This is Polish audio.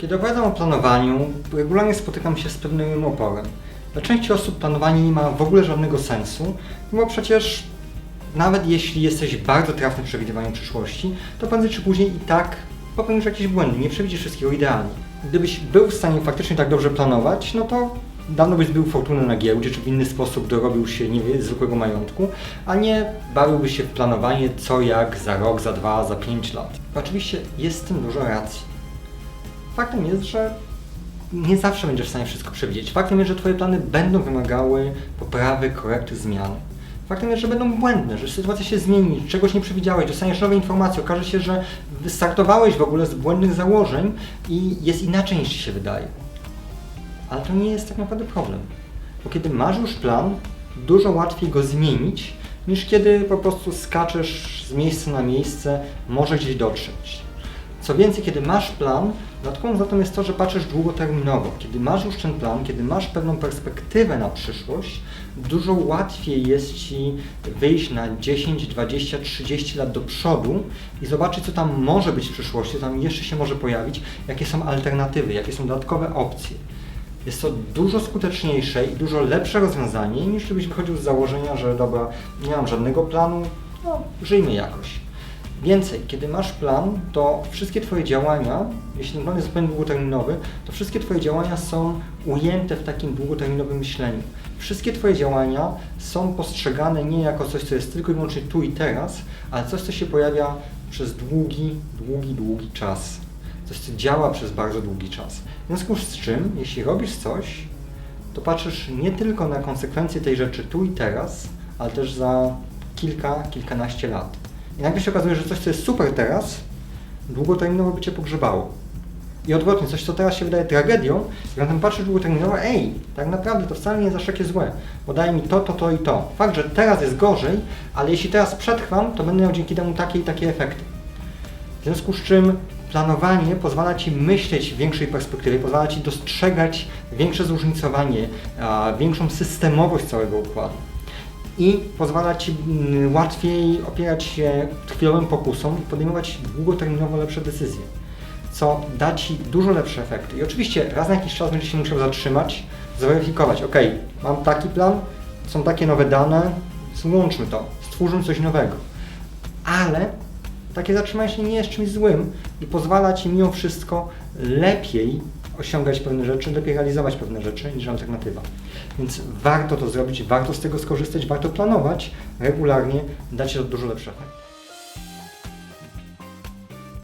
Kiedy opowiadam o planowaniu, regularnie spotykam się z pewnym oporem. Dla części osób planowanie nie ma w ogóle żadnego sensu, bo przecież nawet jeśli jesteś bardzo trafny w przewidywaniu przyszłości, to prędzej czy później i tak popełnisz jakieś błędy, nie przewidzisz wszystkiego idealnie. Gdybyś był w stanie faktycznie tak dobrze planować, no to dawno byś zbył fortunę na giełdzie, czy w inny sposób dorobił się nie wiem, zwykłego majątku, a nie bawiłbyś się w planowanie co jak za rok, za dwa, za pięć lat. Oczywiście jest w tym dużo racji. Faktem jest, że nie zawsze będziesz w stanie wszystko przewidzieć. Faktem jest, że Twoje plany będą wymagały poprawy, korekty, zmian. Faktem jest, że będą błędne, że sytuacja się zmieni, czegoś nie przewidziałeś, dostaniesz nowe informacje, okaże się, że wystartowałeś w ogóle z błędnych założeń i jest inaczej niż Ci się wydaje. Ale to nie jest tak naprawdę problem. Bo kiedy masz już plan, dużo łatwiej go zmienić, niż kiedy po prostu skaczesz z miejsca na miejsce, może gdzieś dotrzeć. Co więcej, kiedy masz plan, dodatkową zaletą jest to, że patrzysz długoterminowo. Kiedy masz już ten plan, kiedy masz pewną perspektywę na przyszłość, dużo łatwiej jest Ci wyjść na 10, 20, 30 lat do przodu i zobaczyć, co tam może być w przyszłości, co tam jeszcze się może pojawić, jakie są alternatywy, jakie są dodatkowe opcje. Jest to dużo skuteczniejsze i dużo lepsze rozwiązanie, niż gdybyś wychodził z założenia, że dobra, nie mam żadnego planu, no żyjmy jakoś. Więcej, kiedy masz plan, to wszystkie Twoje działania, jeśli ten plan jest zupełnie długoterminowy, to wszystkie Twoje działania są ujęte w takim długoterminowym myśleniu. Wszystkie Twoje działania są postrzegane nie jako coś, co jest tylko i wyłącznie tu i teraz, ale coś, co się pojawia przez długi, długi, długi czas. Coś, co działa przez bardzo długi czas. W związku z czym, jeśli robisz coś, to patrzysz nie tylko na konsekwencje tej rzeczy tu i teraz, ale też za kilka, kilkanaście lat. I nagle się okazuje, że coś, co jest super teraz, długoterminowo by Cię pogrzebało. I odwrotnie, coś, co teraz się wydaje tragedią, jak na tym patrzysz długoterminowo, ej, tak naprawdę to wcale nie jest aż takie złe, bo daje mi to, to, to i to. Fakt, że teraz jest gorzej, ale jeśli teraz przetrwam, to będę miał dzięki temu takie i takie efekty. W związku z czym planowanie pozwala Ci myśleć w większej perspektywie, pozwala Ci dostrzegać większe zróżnicowanie, większą systemowość całego układu i pozwala Ci mm, łatwiej opierać się chwilowym pokusom i podejmować długoterminowo lepsze decyzje, co da Ci dużo lepsze efekty. I oczywiście raz na jakiś czas będziesz się musiał zatrzymać, zweryfikować, ok, mam taki plan, są takie nowe dane, złączmy to, stwórzmy coś nowego. Ale takie zatrzymanie się nie jest czymś złym i pozwala Ci mimo wszystko lepiej osiągać pewne rzeczy, lepiej realizować pewne rzeczy niż alternatywa. Więc warto to zrobić, warto z tego skorzystać, warto planować regularnie, da Ci to dużo lepszy efekt.